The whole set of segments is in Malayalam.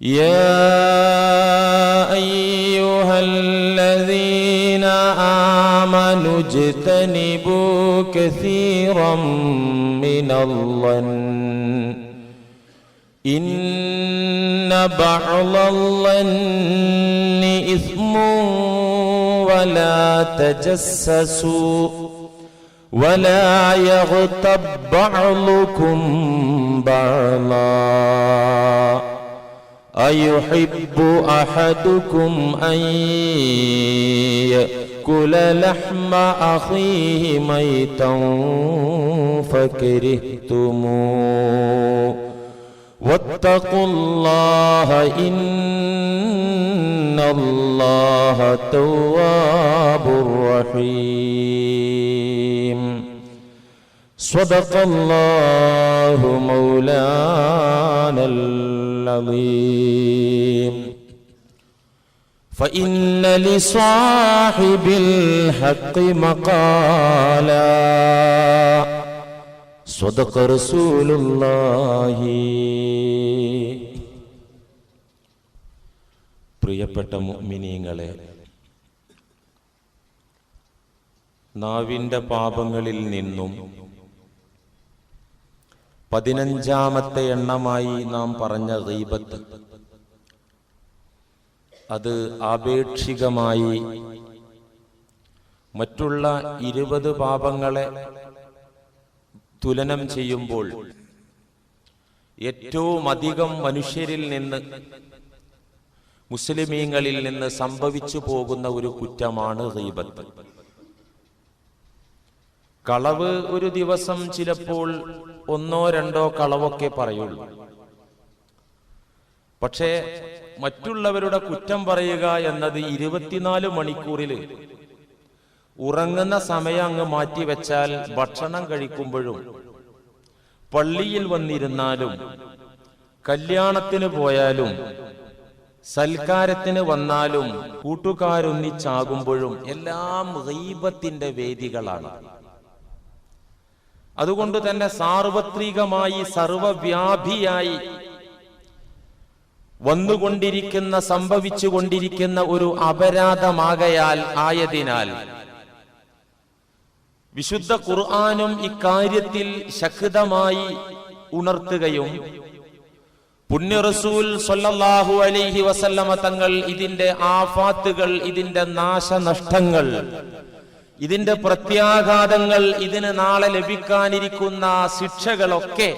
يا أيها الذين آمنوا اجتنبوا كثيرا من الظن. إن بعض الظن إثم ولا تجسسوا ولا يغتب بعضكم بعضا. أيحب أحدكم أن يأكل لحم أخيه ميتا فكرهتموه؟ واتقوا الله إن الله تواب رحيم. صدق الله مولانا العظيم فإن لصاحب الحق مقالا صدق رسول الله പ്രിയപ്പെട്ട മുഅ്മിനീങ്ങളെ നാവിൻ്റെ പാപങ്ങളിൽ നിന്നും പതിനഞ്ചാമത്തെ എണ്ണമായി നാം പറഞ്ഞ ഗീബത്ത്. അത് ആപേക്ഷികമായി മറ്റുള്ള ഇരുപത് പാപങ്ങളെ തുലനം ചെയ്യുമ്പോൾ ഏറ്റവും അധികം മനുഷ്യരിൽ നിന്ന് മുസ്ലിമീങ്ങളിൽ നിന്ന് സംഭവിച്ചു പോകുന്ന ഒരു കുറ്റമാണ് ഗീബത്ത്. കളവ് ഒരു ദിവസം ചിലപ്പോൾ ഒന്നോ രണ്ടോ കളവൊക്കെ പറയുള്ളൂ. പക്ഷേ മറ്റുള്ളവരുടെ കുറ്റം പറയുക എന്നത് ഇരുപത്തിനാല് മണിക്കൂറിൽ ഉറങ്ങുന്ന സമയം അങ്ങ് മാറ്റിവെച്ചാൽ ഭക്ഷണം കഴിക്കുമ്പോഴും പള്ളിയിൽ വന്നിരുന്നാലും കല്യാണത്തിന് പോയാലും സൽക്കാരത്തിന് വന്നാലും കൂട്ടുകാരൊന്നിച്ചാകുമ്പോഴും എല്ലാം ഗൈബത്തിന്റെ വേദികളാണ്. അതുകൊണ്ട് തന്നെ സാർവത്രികമായി സർവവ്യാപിയായി വന്നുകൊണ്ടിരിക്കുന്ന സംഭവിച്ചുകൊണ്ടിരിക്കുന്ന ഒരു അപരാധമാകയാൽ ആയതിനാൽ വിശുദ്ധ ഖുർആാനും ഇക്കാര്യത്തിൽ ശക്തമായി ഉണർത്തുകയും പുണ്യ റസൂൽ സല്ലല്ലാഹു അലൈഹി വസല്ലമ തങ്ങൾ ഇതിന്റെ ആഫാത്തുകൾ ഇതിന്റെ നാശനഷ്ടങ്ങൾ ഇതിന്റെ പ്രത്യാഘാതങ്ങൾ ഇതിന് നാളെ ലഭിക്കാനിരിക്കുന്ന ശിക്ഷകളൊക്കെ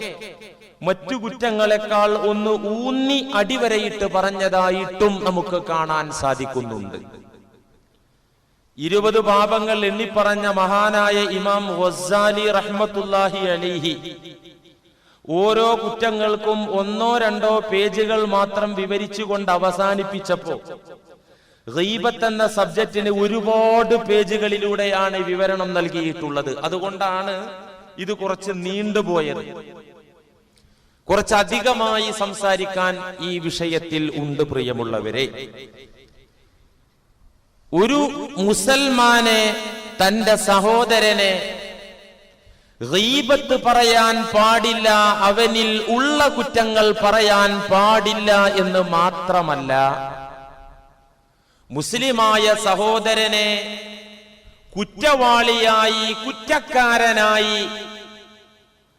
മറ്റു കുറ്റങ്ങളെക്കാൾ ഒന്ന് ഊന്നി അടിവരയിട്ട് പറഞ്ഞതായിട്ടും നമുക്ക് കാണാൻ സാധിക്കുന്നുണ്ട്. ഇരുപത് പാപങ്ങൾ എണ്ണിപ്പറഞ്ഞ മഹാനായ ഇമാം വസാലി റഹ്മത്തുല്ലാഹി അലിഹി ഓരോ കുറ്റങ്ങൾക്കും ഒന്നോ രണ്ടോ പേജുകൾ മാത്രം വിവരിച്ചുകൊണ്ട് അവസാനിപ്പിച്ചപ്പോ ഗീബത്ത് എന്ന സബ്ജക്റ്റിന് ഒരുപാട് പേജുകളിലൂടെയാണ് വിവരണം നൽകിയിട്ടുള്ളത്. അതുകൊണ്ടാണ് ഇത് കുറച്ച് നീണ്ടുപോയത്. കുറച്ചധികമായി സംസാരിക്കാൻ ഈ വിഷയത്തിൽ ഉണ്ട് പ്രിയമുള്ളവരെ. ഒരു മുസൽമാനെ തന്റെ സഹോദരനെ റീബത്ത് പറയാൻ പാടില്ല അവനിൽ ഉള്ള കുറ്റങ്ങൾ പറയാൻ പാടില്ല എന്ന് മാത്രമല്ല മുസ്ലിമായ സഹോദരനെ കുറ്റവാളിയായി കുറ്റക്കാരനായി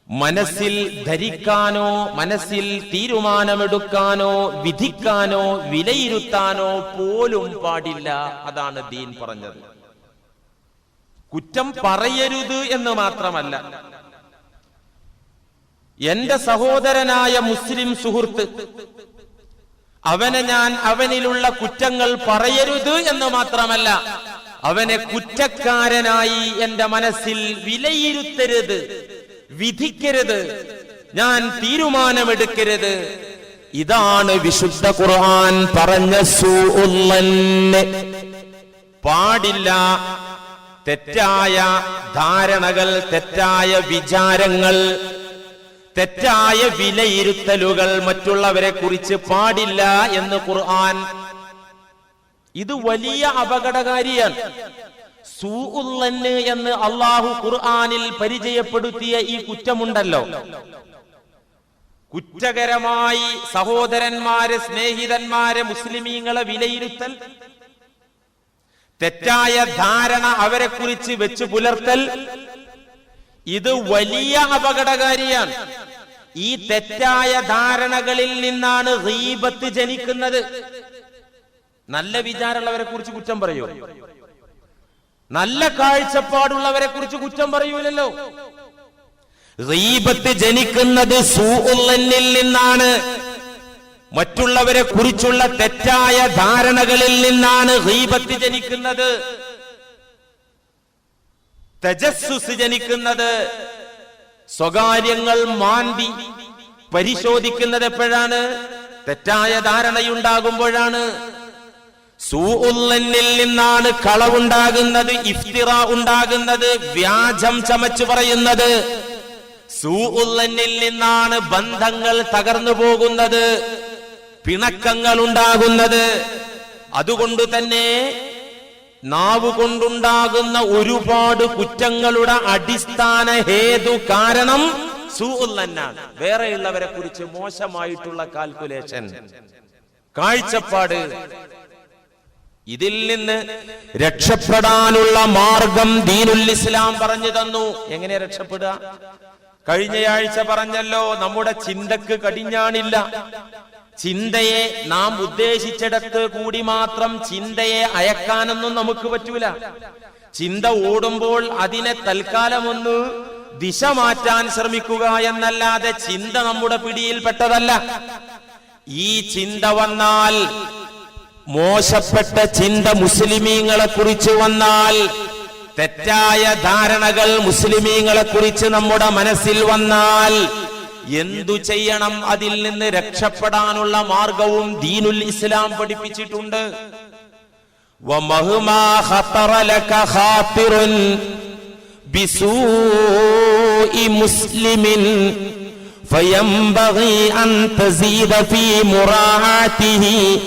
മനസ്സിൽ ധരിക്കാനോ മനസ്സിൽ തീരുമാനമെടുക്കാനോ വിധിക്കാനോ വിലയിരുത്താനോ പോലും പാടില്ല. അതാണ് ദീൻ പറഞ്ഞത്. കുറ്റം പറയരുത് എന്ന് മാത്രമല്ല എന്റെ സഹോദരനായ മുസ്ലിം സുഹൃത്ത് അവനെ ഞാൻ അവനിലുള്ള കുറ്റങ്ങൾ പറയരുത് എന്ന് മാത്രമല്ല അവനെ കുറ്റക്കാരനായി എന്റെ മനസ്സിൽ വിലയിരുത്തരുത് വിധിക്കരുത്. ഞാൻ തീരുമാനമെടുക്കരുത്. ഇതാണ് വിശുദ്ധ ഖുർആൻ പറഞ്ഞ പാടില്ല തെറ്റായ ധാരണകൾ തെറ്റായ വിചാരങ്ങൾ. തെറ്റായ വിലയിരുത്തലുകൾ മറ്റുള്ളവരെ കുറിച്ച് പാടില്ല എന്ന് ഖുർആൻ ഇത് വലിയ അപകടകാരിയാണ്. സൂഉല്ലന്ന് എന്ന് അള്ളാഹു ഖുർആാനിൽ പരിചയപ്പെടുത്തിയ ഈ കുറ്റമുണ്ടല്ലോ. കുറ്റകരമായി സഹോദരന്മാരെ സ്നേഹിതന്മാരെ മുസ്ലിമീങ്ങളെ വിലയിരുത്തൽ തെറ്റായ ധാരണ അവരെ കുറിച്ച് വെച്ച് പുലർത്തൽ ഇത് വലിയ അപകടകാരിയാണ്. ഈ തെറ്റായ ധാരണകളിൽ നിന്നാണ് റീബത്ത് ജനിക്കുന്നത്. നല്ല വിചാരമുള്ളവരെ കുറിച്ച് കുറ്റം പറയൂ. നല്ല കാഴ്ചപ്പാടുള്ളവരെ കുറിച്ച് കുറ്റം പറയൂലല്ലോ. റീബത്ത് ജനിക്കുന്നത് സൂഉല്ലനിൽ നിന്നാണ്. മറ്റുള്ളവരെ കുറിച്ചുള്ള തെറ്റായ ധാരണകളിൽ നിന്നാണ് റീബത്ത് ജനിക്കുന്നത്. തജസ്സുസ് ജനിക്കുന്നത് സ്വകാര്യങ്ങൾ മാന്തി പരിശോധിക്കുന്നത് എപ്പോഴാണ്? തെറ്റായ ധാരണയുണ്ടാകുമ്പോഴാണ്. സൂഉല്ലന്നിൽ നിന്നാണ് കളവുണ്ടാകുന്നത് ഇഫ്തിറ ഉണ്ടാകുന്നത് വ്യാജം ചമച്ചു പറയുന്നത്. സൂഉല്ലന്നിൽ നിന്നാണ് ബന്ധങ്ങൾ തകർന്നു പോകുന്നത് പിണക്കങ്ങൾ ഉണ്ടാകുന്നത്. അതുകൊണ്ട് തന്നെ നാവ് കൊണ്ടുണ്ടാകുന്ന ഒരുപാട് കുറ്റങ്ങളുടെ അടിസ്ഥാന ഹേതു കാരണം സൂന്നാണ് വേറെയുള്ളവരെ കുറിച്ച് മോശമായിട്ടുള്ള കാൽക്കുലേഷൻ കാഴ്ചപ്പാട്. ഇതിൽ നിന്ന് രക്ഷപ്പെടാനുള്ള മാർഗം ദീനുൽ ഇസ്ലാം പറഞ്ഞു തന്നു. എങ്ങനെ രക്ഷപ്പെടുക? കഴിഞ്ഞയാഴ്ച പറഞ്ഞല്ലോ നമ്മുടെ ചിന്തക്ക് കടിഞ്ഞാണില്ല. ചിന്തയെ നാം ഉദ്ദേശിച്ചിടത്ത് കൂടി മാത്രം ചിന്തയെ അയക്കാനൊന്നും നമുക്ക് പറ്റൂല. ചിന്ത ഓടുമ്പോൾ അതിനെ തൽക്കാലം ഒന്ന് ദിശ മാറ്റാൻ ശ്രമിക്കുക എന്നല്ലാതെ ചിന്ത നമ്മുടെ പിടിയിൽപ്പെട്ടതല്ല. ഈ ചിന്ത വന്നാൽ മോശപ്പെട്ട ചിന്ത മുസ്ലിമീങ്ങളെ കുറിച്ച് വന്നാൽ തെറ്റായ ധാരണകൾ മുസ്ലിമീങ്ങളെ കുറിച്ച് നമ്മുടെ മനസ്സിൽ വന്നാൽ എന്തു ചെയ്യണം അതിൽ നിന്ന് രക്ഷപ്പെടാനുള്ള മാർഗവും ദീനുൽ ഇസ്ലാം പഠിപ്പിച്ചിട്ടുണ്ട് ومهما خطر لك خاطر بسوء مسلم فينبغي أن تزيد في مراعاته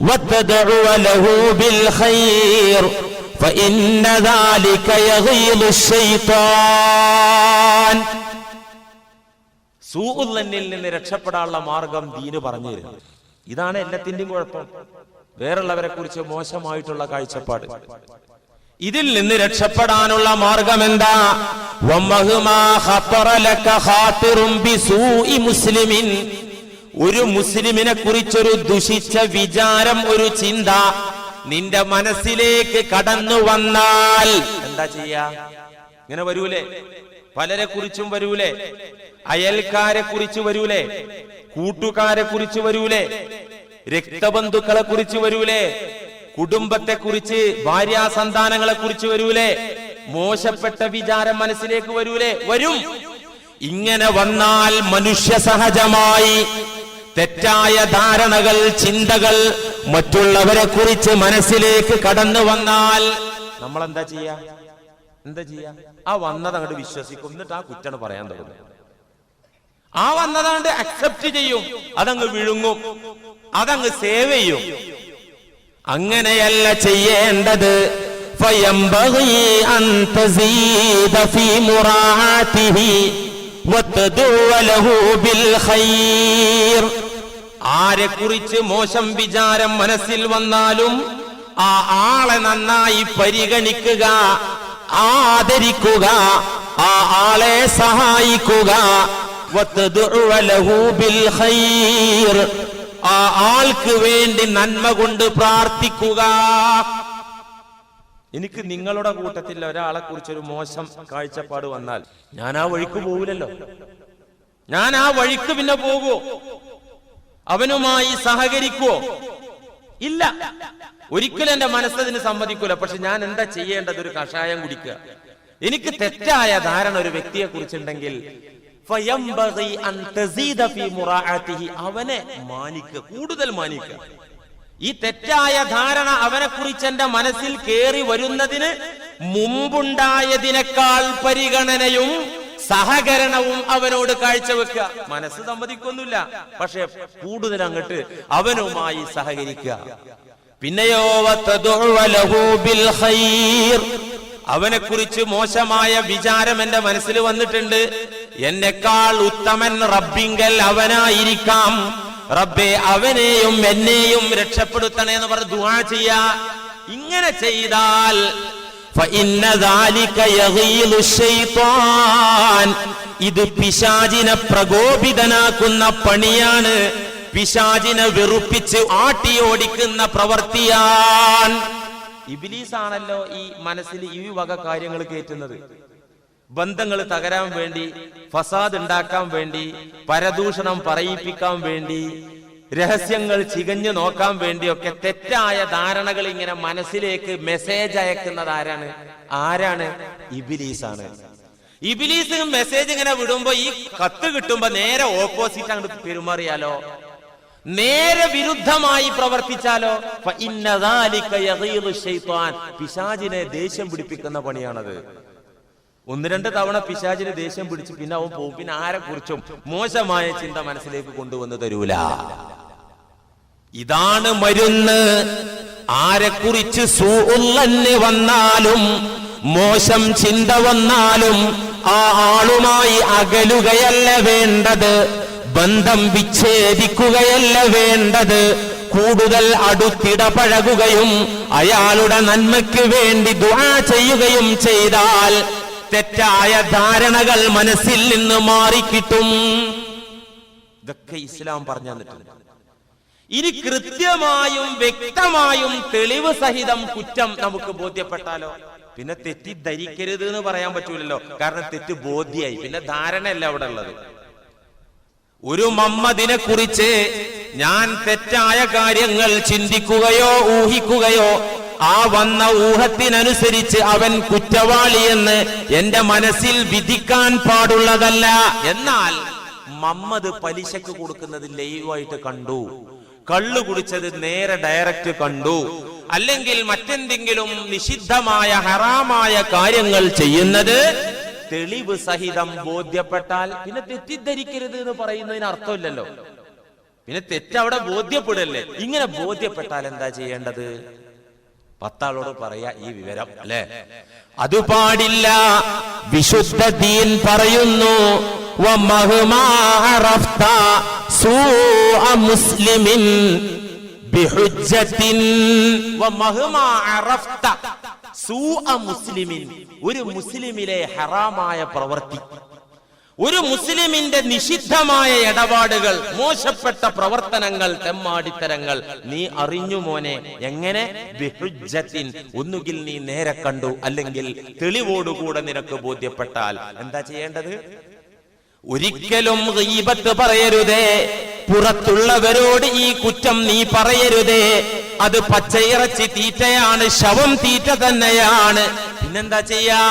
وتدعو له بالخير فإن ذلك يغيظ الشيطان സൂഉല്ലന്നിൽ നിന്ന് രക്ഷപ്പെടാനുള്ള മാർഗം ദീന് പറഞ്ഞു തരുന്നത് ഇതാണ് എല്ലാത്തിന്റെയും കുഴപ്പം. വേറുള്ളവരെ കുറിച്ച് മോശമായിട്ടുള്ള കാഴ്ചപ്പാട്. ഇതിൽ നിന്ന് രക്ഷപ്പെടാനുള്ള മാർഗം എന്താ? മുസ്ലിമിൻ. ഒരു മുസ്ലിമിനെ കുറിച്ചൊരു ദുഷിച്ച വിചാരം ഒരു ചിന്ത നിന്റെ മനസ്സിലേക്ക് കടന്നു വന്നാൽ എന്താ ചെയ്യാ? ഇങ്ങനെ വരൂലേ? പലരെ കുറിച്ചും വരൂലേ? അയൽക്കാരെ കുറിച്ച് വരൂലേ? കൂട്ടുകാരെ കുറിച്ച് വരൂലേ? രക്തബന്ധുക്കളെ കുറിച്ച് വരൂലേ? കുടുംബത്തെ കുറിച്ച് ഭാര്യാസന്താനങ്ങളെ കുറിച്ച് വരൂലേ? മോശപ്പെട്ട വിചാരം മനസ്സിലേക്ക് വരൂലേ? വരും. ഇങ്ങനെ വന്നാൽ മനുഷ്യ സഹജമായി തെറ്റായ ധാരണകൾ ചിന്തകൾ മറ്റുള്ളവരെ കുറിച്ച് മനസ്സിലേക്ക് കടന്നു വന്നാൽ നമ്മൾ എന്താ ചെയ്യാ? എന്താ ചെയ്യാ ആ വന്നത് അങ്ങോട്ട് വിശ്വസിക്കും എന്നിട്ട് ആ കുറ്റാണ് പറയാൻ തുടങ്ങും ആ വന്നതാണ്ട് അക്സെപ്റ്റ് ചെയ്യും അതങ്ങ് വിഴുങ്ങും അതങ്ങ് സേവ് ചെയ്യും അങ്ങനെയല്ല ചെയ്യേണ്ടത് فينبغي أن تزيد في مراعاته وتدعو له بالخير ആരെ കുറിച്ച് മോശം വിചാരം മനസ്സിൽ വന്നാലും ആ ആളെ നന്നായി പരിഗണിക്കുക ആദരിക്കുക ആ ആളെ സഹായിക്കുക. ആ ആൾക്ക് വേണ്ടി നന്മ കൊണ്ട് പ്രാർത്ഥിക്കുക. എനിക്ക് നിങ്ങളുടെ കൂട്ടത്തിൽ ഒരാളെ കുറിച്ചൊരു മോശം കാഴ്ചപ്പാട് വന്നാൽ ഞാൻ ആ വഴിക്ക് പോകില്ലല്ലോ ഞാൻ ആ വഴിക്ക് പിന്നെ പോകുമോ അവനുമായി സഹകരിക്കുവോ ഇല്ല. ഒരിക്കലും എന്റെ മനസ്സതിന് സമ്മതിക്കൂല. പക്ഷെ ഞാൻ എന്താ ചെയ്യേണ്ടത്? ഒരു കഷായം കുടിക്കുക. എനിക്ക് തെറ്റായ ധാരണ ഒരു വ്യക്തിയെ കുറിച്ചുണ്ടെങ്കിൽ. അവനെ മാനിക്കുക. കൂടുതൽ മാനിക്കുക. ഈ തെറ്റായ ധാരണ അവനെ കുറിച്ച് എന്റെ മനസ്സിൽ കേറി വരുന്നതിന് മുമ്പുണ്ടായതിനേക്കാൾ പരിഗണനയും സഹകരണവും അവനോട് കാഴ്ചവെക്കുക. മനസ്സ് സമ്മതിക്കൊന്നുമില്ല. പക്ഷെ കൂടുതൽ അങ്ങട്ട് അവനുമായി സഹകരിക്കുക. പിന്നെയോ അവനെ കുറിച്ച് മോശമായ വിചാരം എന്റെ മനസ്സിൽ വന്നിട്ടുണ്ട്. എന്നെക്കാൾ ഉത്തമൻ റബ്ബിങ്കൽ അവനായിരിക്കാം. റബ്ബെ അവനെയും എന്നെയും രക്ഷപ്പെടുത്തണേ എന്ന് പറഞ്ഞ് ദുആ ചെയ്യ ഇങ്ങനെ ചെയ്താൽ ഇത് പിശാചിനെ പ്രകോപിതനാക്കുന്ന പണിയാണ്. പിശാചിനെ വെറുപ്പിച്ച് ആട്ടി ഓടിക്കുന്ന പ്രവർത്തിയാൻ. ഇബിലീസാണല്ലോ ഈ മനസ്സിൽ ഈ വക കാര്യങ്ങൾ കയറ്റുന്നത് ബന്ധങ്ങൾ തകരാൻ വേണ്ടി ഫസാദ് ഉണ്ടാക്കാൻ വേണ്ടി പരദൂഷണം പറയിപ്പിക്കാൻ വേണ്ടി രഹസ്യങ്ങൾ ചികഞ്ഞു നോക്കാൻ വേണ്ടിയൊക്കെ തെറ്റായ ധാരണകൾ ഇങ്ങനെ മനസ്സിലേക്ക് മെസ്സേജ് അയക്കുന്നത് ആരാണ്? ആരാണ്? ഇബിലീസാണ്. ഇബിലീസ് മെസ്സേജ് ഇങ്ങനെ വിടുമ്പോ ഈ കത്ത് കിട്ടുമ്പോ നേരെ ഓപ്പോസിറ്റ് അങ്ങോട്ട് പെരുമാറിയാലോ? നേരെ വിരുദ്ധമായി പ്രവർത്തിച്ചാലോ? പിശാജിനെ ദേഷ്യം പിടിപ്പിക്കുന്ന പണിയാണത്. ഒന്ന് രണ്ട് തവണ പിശാചിന് ദേഷ്യം പിടിച്ച് പിന്നെ അവൻ പോകും. പിന്നെ ആരെ കുറിച്ചും മോശമായ ചിന്ത മനസ്സിലേക്ക് കൊണ്ടുവന്ന് തരൂല. ഇതാണ് മരുന്ന്. ആരെക്കുറിച്ച് സൂഉല്ലന്നെ വന്നാലും മോശം ചിന്ത വന്നാലും ആ ആളുമായി അകലുകയല്ല വേണ്ടത്. ബന്ധം വിച്ഛേദിക്കുകയല്ല വേണ്ടത്. കൂടുതൽ അടുത്തിടപഴകുകയും അയാളുടെ നന്മയ്ക്ക് വേണ്ടി ദുആ ചെയ്യുകയും ചെയ്താൽ തെറ്റായ ധാരണകൾ മനസ്സിൽ നിന്ന് മാറിക്കിട്ടും. ഇതൊക്കെ ഇസ്ലാം പറഞ്ഞു തന്നിട്ടുണ്ട്. ഇനി കൃത്യമായും വ്യക്തമായും തെളിവ് സഹിതം കുറ്റം നമുക്ക് ബോധ്യപ്പെട്ടാലോ? പിന്നെ തെറ്റി ധരിക്കരുത് എന്ന് പറയാൻ പറ്റൂലല്ലോ. കാരണം തെറ്റ് ബോധ്യായി. പിന്നെ ധാരണയല്ല അവിടെ ഉള്ളത് ഒരു മമ്മദിനെ കുറിച്ച് ഞാൻ തെറ്റായ കാര്യങ്ങൾ ചിന്തിക്കുകയോ ഊഹിക്കുകയോ ആ വന്ന ഊഹത്തിനനുസരിച്ച് അവൻ കുറ്റവാളിയെന്ന് എന്റെ മനസ്സിൽ വിധിക്കാൻ പാടുള്ളതല്ല. എന്നാൽ മമ്മദ് പലിശക്ക് കൊടുക്കുന്നത് ലൈവായിട്ട് കണ്ടു. കള്ളു കുടിച്ചത് നേരെ ഡയറക്റ്റ് കണ്ടു. അല്ലെങ്കിൽ മറ്റെന്തെങ്കിലും നിഷിദ്ധമായ ഹറാമായ കാര്യങ്ങൾ ചെയ്യുന്നത് തെളിവ് സഹിതം ബോധ്യപ്പെട്ടാൽ പിന്നെ തെറ്റിദ്ധരിക്കരുത് എന്ന് പറയുന്നതിന് അർത്ഥമില്ലല്ലോ. പിന്നെ തെറ്റവിടെ ബോധ്യപ്പെടല്ലേ ഇങ്ങനെ ബോധ്യപ്പെട്ടാൽ എന്താ ചെയ്യേണ്ടത്? പത്താളോട് പറയാ ഈ വിവരം അല്ലെ? അത് പാടില്ല. വിശുദ്ധ ദീൻ പറയുന്നു ഒരു മുസ്ലിമിലെ ഹറാമായ പ്രവർത്തി. ഒരു മുസ്ലിമിന്റെ നിഷിദ്ധമായ ഇടപാടുകൾ മോശപ്പെട്ട പ്രവർത്തനങ്ങൾ തെമ്മാടിത്തരങ്ങൾ നീ അറിഞ്ഞു മോനെ എങ്ങനെ? ഒന്നുകിൽ നീ നേരെ കണ്ടു അല്ലെങ്കിൽ തെളിവോടുകൂടെ നിനക്ക് ബോധ്യപ്പെട്ടാൽ. എന്താ ചെയ്യേണ്ടത്? ഒരിക്കലും പറയരുതേ പുറത്തുള്ളവരോട് ഈ കുറ്റം നീ പറയരുതേ അത് പച്ചയിറച്ചി തീറ്റയാണ് ശവം തീറ്റ തന്നെയാണ്. പിന്നെന്താ ചെയ്യാ.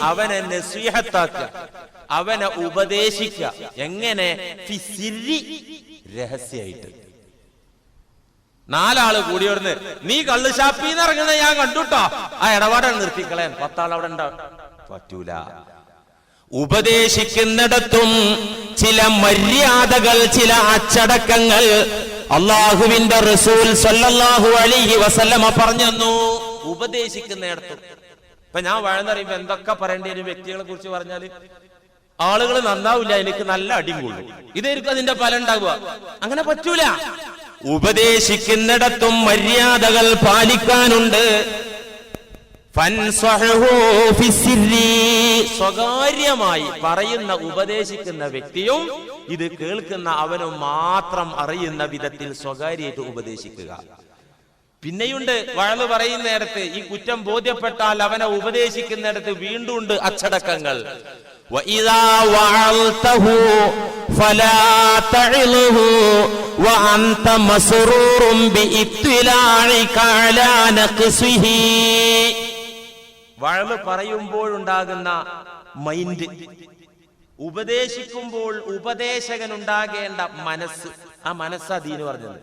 അവനെ നസീഹത്താക്കുക അവനെ ഉപദേശിക്കുക. എങ്ങനെ? രഹസ്യമായിട്ട് രഹസ്യായിട്ട്. കൂടി വരുന്നത് നീ കള്ളു ഷാപ്പിന്ന് ഇറങ്ങുന്ന ഞാൻ കണ്ടുട്ടോ. ആ ഇടപാടാണ് നിർത്തിക്കളയാൻ. പത്താൾ അവിടെ ഉണ്ടാവും പറ്റൂല. ഉപദേശിക്കുന്നിടത്തും ചില മര്യാദകൾ ചില അച്ചടക്കങ്ങൾ അള്ളാഹുവിന്റെ റസൂൽ സല്ലല്ലാഹു അലൈഹി വസല്ലമ പറഞ്ഞു തന്നു. ഉപദേശിക്കുന്നിടത്തും. ഇപ്പൊ ഞാൻ വഴന്നറിയുമ്പോ എന്തൊക്കെ പറയേണ്ട ഒരു വ്യക്തികളെ കുറിച്ച് പറഞ്ഞാൽ ആളുകൾ നന്നാവില്ല എനിക്ക് നല്ല അടിയും കൊള്ളും ഇതായിരിക്കും അതിന്റെ ഫലം ഉണ്ടാകുക അങ്ങനെ പറ്റൂല. ഉപദേശിക്കുന്നിടത്തും മര്യാദകൾ പാലിക്കാനുണ്ട്. ഫിസ്സിരി. സ്വകാര്യമായി പറയുന്ന ഉപദേശിക്കുന്ന വ്യക്തിയും ഇത് കേൾക്കുന്ന അവനും മാത്രം അറിയുന്ന വിധത്തിൽ സ്വകാര്യമായിട്ട് ഉപദേശിക്കുക. പിന്നെയുണ്ട് വഴന്ന് പറയുന്ന നേരത്ത് ഈ കുറ്റം ബോധ്യപ്പെട്ടാൽ അവനെ ഉപദേശിക്കുന്നിടത്ത് വീണ്ടും ഉണ്ട് അച്ചടക്കങ്ങൾ. വഅന്ത വഴവ് പറയുമ്പോഴുണ്ടാകുന്ന മൈൻഡ് ഉപദേശിക്കുമ്പോൾ ഉപദേശകൻ ഉണ്ടാകേണ്ട മനസ്സ്. ആ മനസ്സാ ദീന് പറഞ്ഞത്.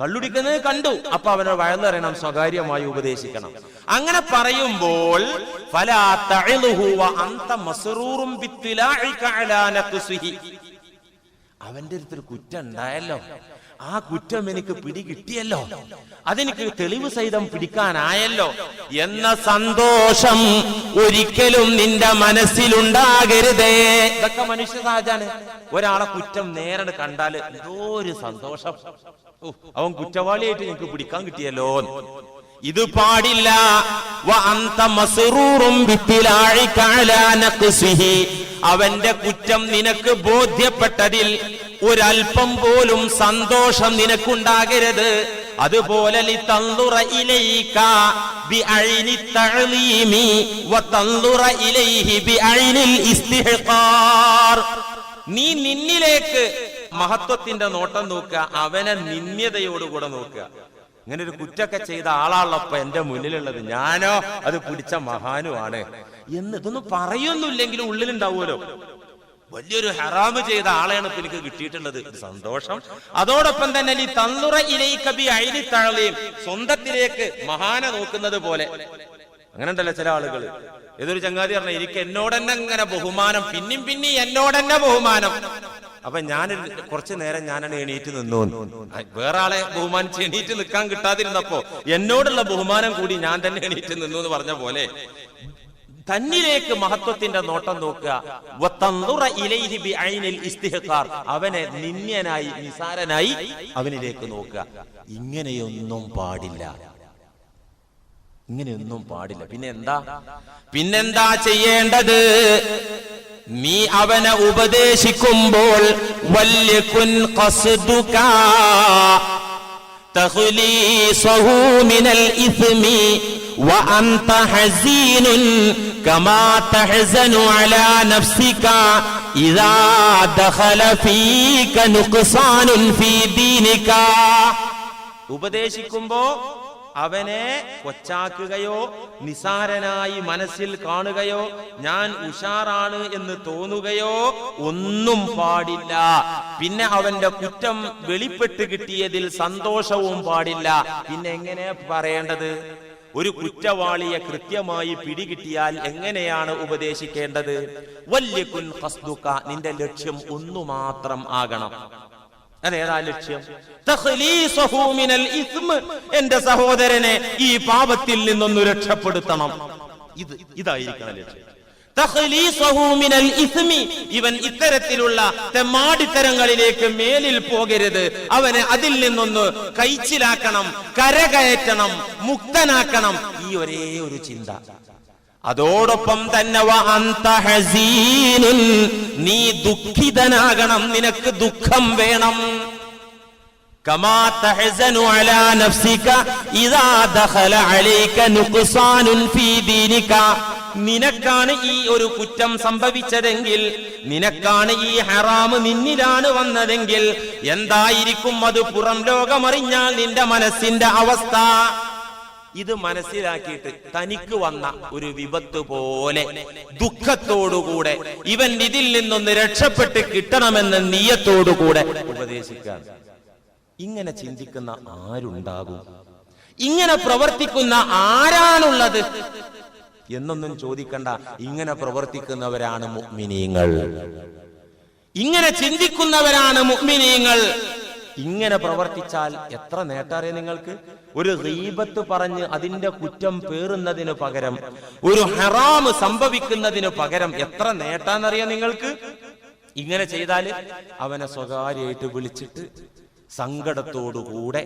കള്ളുടിക്കുന്നത് കണ്ടു. അപ്പൊ അവനെ വഴന്നറിയണം സ്വകാര്യമായി ഉപദേശിക്കണം. അങ്ങനെ പറയുമ്പോൾ അവന്റെ അടുത്തൊരു കുറ്റം ഉണ്ടായല്ലോ. ആ കുറ്റം എനിക്ക് പിടികിട്ടിയല്ലോ. അതെനിക്ക് തെളിവ് സഹിതം പിടിക്കാനായല്ലോ. എന്ന സന്തോഷം ഒരിക്കലും നിന്റെ മനസ്സിലുണ്ടാകരുതേ. ഇതൊക്കെ മനുഷ്യ സഹജാണ് ഒരാളെ കുറ്റം നേരിട്ട് കണ്ടാൽ എന്തോ ഒരു സന്തോഷം. അവൻ കുറ്റവാളിയായിട്ട് എനിക്ക് പിടിക്കാൻ കിട്ടിയല്ലോ. ഇത് പാടില്ല. അവന്റെ കുറ്റം നിനക്ക് ബോധ്യപ്പെട്ടതിൽ ഒരൽപ്പം പോലും സന്തോഷം നിനക്കുണ്ടാകരുത്. അതുപോലെ നീ നിന്നിലേക്ക് മഹത്വത്തിന്റെ നോട്ടം നോക്കുക അവനെ നിന്യതയോടുകൂടെ നോക്കുക. ഇങ്ങനെ ഒരു കുറ്റൊക്കെ ചെയ്ത ആളാണല്ലപ്പ എന്റെ മുന്നിലുള്ളത്. ഞാനോ അത് പിടിച്ച മഹാനുമാണ് എന്ന് ഇതൊന്നും പറയൊന്നുമില്ലെങ്കിലും ഉള്ളിലുണ്ടാവുമല്ലോ. വലിയൊരു ഹറാമ് ചെയ്ത ആളെയാണ് ഇപ്പൊ എനിക്ക് കിട്ടിയിട്ടുള്ളത്. സന്തോഷം. അതോടൊപ്പം തന്നെ ഈ തന്നുറ ഇലൈക്കബി അയിലി തഴലയും സ്വന്തത്തിലേക്ക് മഹാന നോക്കുന്നത് പോലെ. അങ്ങനെ ഉണ്ടല്ലോ ചില ആളുകൾ. ഏതൊരു ചങ്ങാതി പറഞ്ഞ എനിക്ക് എന്നോടന്നെ ഇങ്ങനെ ബഹുമാനം പിന്നെയും പിന്നെയും എന്നോടന്നെ ബഹുമാനം. അപ്പൊ ഞാൻ കുറച്ചു നേരം ഞാനാണ് എണീറ്റ് നിന്നു. വേറെ ആളെ ബഹുമാനിച്ച് എണീറ്റ് നിൽക്കാൻ കിട്ടാതിരുന്നപ്പോ എന്നോടുള്ള ബഹുമാനം കൂടി ഞാൻ തന്നെ എണീറ്റ് നിന്നു എന്ന് പറഞ്ഞ പോലെ. തന്നിലേക്ക് മഹത്വത്തിന്റെ നോട്ടം നോക്കുക. അവനെ നിന്യനായി നിസാരനായി അവനിലേക്ക് നോക്കുക. ഇങ്ങനെയൊന്നും പാടില്ല. ഇങ്ങനെയൊന്നും പാടില്ല. പിന്നെ എന്താ പിന്നെന്താ ചെയ്യേണ്ടത്? നീ അവനെ ഉപദേശിക്കുമ്പോൾ വല്യകുൻ കസ്തുക തഖ്ലീസഹു മിനൽ ഇസ്മി وأنت حزين كما تحزن على نفسك إذا دخل فيك نقصان في دينك ഉപദേശിക്കുമ്പോ അവനെ കൊച്ചാക്കുകയോ നിസാരനായി മനസ്സിൽ കാണുകയോ ഞാൻ ഉഷാറാണ് എന്ന് തോന്നുകയോ ഒന്നും പാടില്ല പിന്നെ അവന്റെ കുറ്റം വെളിപ്പെട്ട് കിട്ടിയതിൽ സന്തോഷവും പാടില്ല പിന്നെ എങ്ങനെ പറയേണ്ടത് ഒരു കുറ്റവാളിയെ കൃത്യമായി പിടികിട്ടിയാൽ എങ്ങനെയാണ് ഉപദേശിക്കേണ്ടത് വല്യ കുൻ ഖസ്ദുക നിന്റെ ലക്ഷ്യം ഒന്നു മാത്രം ആകണം അതേതാ ലക്ഷ്യം. എന്റെ സഹോദരനെ ഈ പാപത്തിൽ നിന്നൊന്ന് രക്ഷപ്പെടുത്തണം ഇത് ഇതായിരിക്കണം ലക്ഷ്യം. ഇവൻ ഇത്തരത്തിലുള്ള തെമ്മാടിത്തരങ്ങളിലേക്ക് മേലിൽ പോകരുത്. അവനെ അതിൽ നിന്നൊന്ന് കൈച്ചിലാക്കണം കരകയറ്റണം മുക്തനാക്കണം. ഈ ഒരേ ഒരു ചിന്ത. അതോടൊപ്പം തന്നെ. നീ ദുഃഖിതനാകണം. നിനക്ക് ദുഃഖം വേണം. ഇതാ ദഖല അലൈക നുഖ്സാനുൻ ഫീ ദീനിക. നിനക്കാണ് ഈ ഒരു കുറ്റം സംഭവിച്ചതെങ്കിൽ നിനക്കാണ് ഈ ഹറാമ് നിന്നിലാണ് വന്നതെങ്കിൽ എന്തായിരിക്കും അത് പുറം ലോകമറിഞ്ഞാൽ നിന്റെ മനസ്സിന്റെ അവസ്ഥ? ഇത് മനസ്സിലാക്കിയിട്ട് തനിക്ക് വന്ന ഒരു വിപത്ത് പോലെ ദുഃഖത്തോടുകൂടെ ഇവൻ ഇതിൽ നിന്നൊന്ന് രക്ഷപ്പെട്ട് കിട്ടണമെന്ന നീയത്തോടുകൂടെ ഉപദേശിക്കാൻ. ഇങ്ങനെ ചിന്തിക്കുന്ന ആരുണ്ടാകും? ഇങ്ങനെ പ്രവർത്തിക്കുന്ന ആരാണുള്ളത്? എന്നൊന്നും ചോദിക്കണ്ട. ഇങ്ങനെ പ്രവർത്തിക്കുന്നവരാണ് മുഗ്മിനീങ്ങൾ ഇങ്ങനെ ചിന്തിക്കുന്നവരാണ് മുഗ്മിനീങ്ങൾ ഇങ്ങനെ പ്രവർത്തിച്ചാൽ എത്ര നേട്ടറിയ നിങ്ങൾക്ക്? ഒരു റീബത്ത് പറഞ്ഞ് അതിന്റെ കുറ്റം പേറുന്നതിന് പകരം ഒരു ഹറാം സംഭവിക്കുന്നതിന് പകരം എത്ര നേട്ടാന്നറിയാം നിങ്ങൾക്ക്? ഇങ്ങനെ ചെയ്താൽ അവനെ സ്വകാര്യമായിട്ട് വിളിച്ചിട്ട് സങ്കടത്തോടുകൂടെ.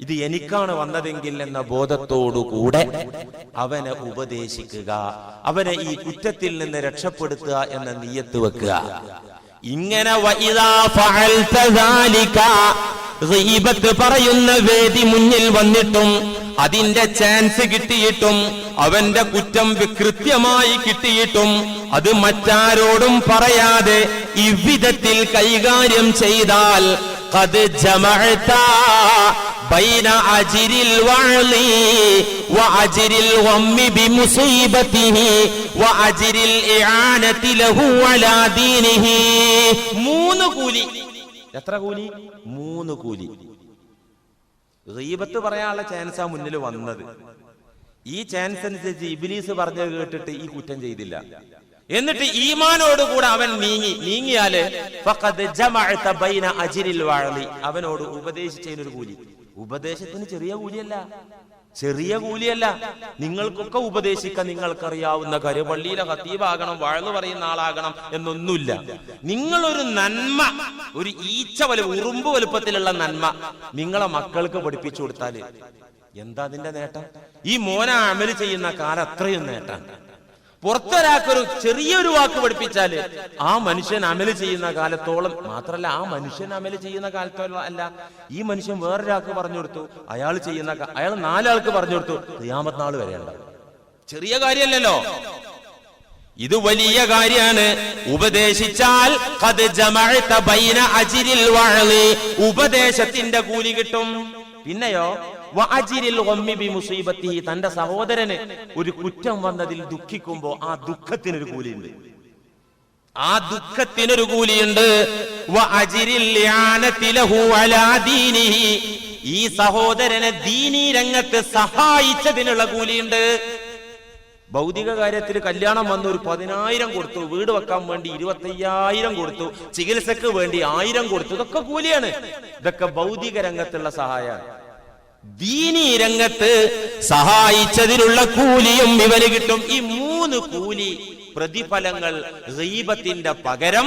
ഇത് എനിക്കാണ് വന്നതെങ്കിൽ എന്ന ബോധത്തോടുകൂടെ അവനെ ഉപദേശിക്കുക അവനെ ഈ കുറ്റത്തിൽ നിന്ന് രക്ഷപ്പെടുത്തുക എന്ന നീയത്ത് വെക്കുക. ഇങ്ങനെ പറയുന്ന വേദി മുന്നിൽ വന്നിട്ടും അതിന്റെ ചാൻസ് കിട്ടിയിട്ടും അവന്റെ കുറ്റം വികൃത്യമായി കിട്ടിയിട്ടും അത് മറ്റാരോടും പറയാതെ ഇവിധത്തിൽ കൈകാര്യം ചെയ്താൽ قد جمعت بين أجر الوعظ وأجر الغم بمصيبته വഅജ്രിൽ ഇആനതി ലഹു അലാ ദീനിഹി മൂന്ന് കൂലി എത്ര കൂലി മൂന്ന് കൂലി ഗീബത്ത് പറയാനുള്ള ചാൻസാ മുന്നിൽ വന്നത് ഈ ചാൻസ് അനുസരിച്ച് ഇബിലീസ് പറഞ്ഞത് കേട്ടിട്ട് ഈ കുറ്റം ചെയ്തില്ല എന്നിട്ട് ഈമാനോടുകൂടെ അവൻ നീങ്ങി. നീങ്ങിയാൽ അവനോട് ഉപദേശിച്ചതിനൊരു കൂലി. ഉപദേശത്തിന് ചെറിയ കൂലിയല്ല. ചെറിയ കൂലിയല്ല. നിങ്ങൾക്കൊക്കെ ഉപദേശിക്കാൻ നിങ്ങൾക്കറിയാവുന്ന കാര്യം പള്ളിയിലെ ഹത്തീബാകണം വാഴ്ന്നു പറയുന്ന ആളാകണം എന്നൊന്നുമില്ല. നിങ്ങളൊരു നന്മ ഒരു ഈച്ച വലു ഉറുമ്പ് വലുപ്പത്തിലുള്ള നന്മ നിങ്ങളെ മക്കൾക്ക് പഠിപ്പിച്ചു കൊടുത്താൽ എന്താ അതിന്റെ നേട്ടം? ഈ മോന അമൽ ചെയ്യുന്ന കാലം അത്രയും നേട്ടം. പുറത്തൊരാൾക്കൊരു ചെറിയൊരു വാക്ക് പഠിപ്പിച്ചാൽ ആ മനുഷ്യൻ അമൽ ചെയ്യുന്ന കാലത്തോളം മാത്രല്ല ആ മനുഷ്യൻ അമൽ ചെയ്യുന്ന കാലത്തോളം അല്ല ഈ മനുഷ്യൻ വേറൊരാൾക്ക് പറഞ്ഞു കൊടുത്തു അയാൾ ചെയ്യുന്ന അയാൾ നാലാൾക്ക് പറഞ്ഞു കൊടുത്തു ക്രിയാമത്ത് നാൾ വരെയുണ്ട് ചെറിയ കാര്യമല്ലല്ലോ. ഇത് വലിയ കാര്യമാണ്. ഉപദേശിച്ചാൽ ഉപദേശത്തിന്റെ കൂലി കിട്ടും. പിന്നെയോ തന്റെ സഹോദരന് ഒരു കുറ്റം വന്നതിൽ ദുഃഖിക്കുമ്പോ ആ ദുഃഖത്തിനൊരു കൂലിയുണ്ട്. ആ ദുഃഖത്തിനൊരു കൂലിയുണ്ട്. ഈ സഹോദരനെ ദീനീ രംഗത്ത് സഹായിച്ചതിനുള്ള കൂലിയുണ്ട്. ഭൗതിക കാര്യത്തിൽ കല്യാണം വന്ന് ഒരു പതിനായിരം കൊടുത്തു വീട് വെക്കാൻ വേണ്ടി ഇരുപത്തയ്യായിരം കൊടുത്തു ചികിത്സക്ക് വേണ്ടി ആയിരം കൊടുത്തു ഇതൊക്കെ കൂലിയാണ്. ഇതൊക്കെ ഭൗതിക രംഗത്തുള്ള സഹായമാണ്. ദീനീ രംഗത്ത് സഹായിച്ചതിനുള്ള കൂലിയും ഇവന് കിട്ടും. ഈ മൂന്ന് കൂലി പ്രതിഫലങ്ങൾ ഗീബത്തിന്റെ പകരം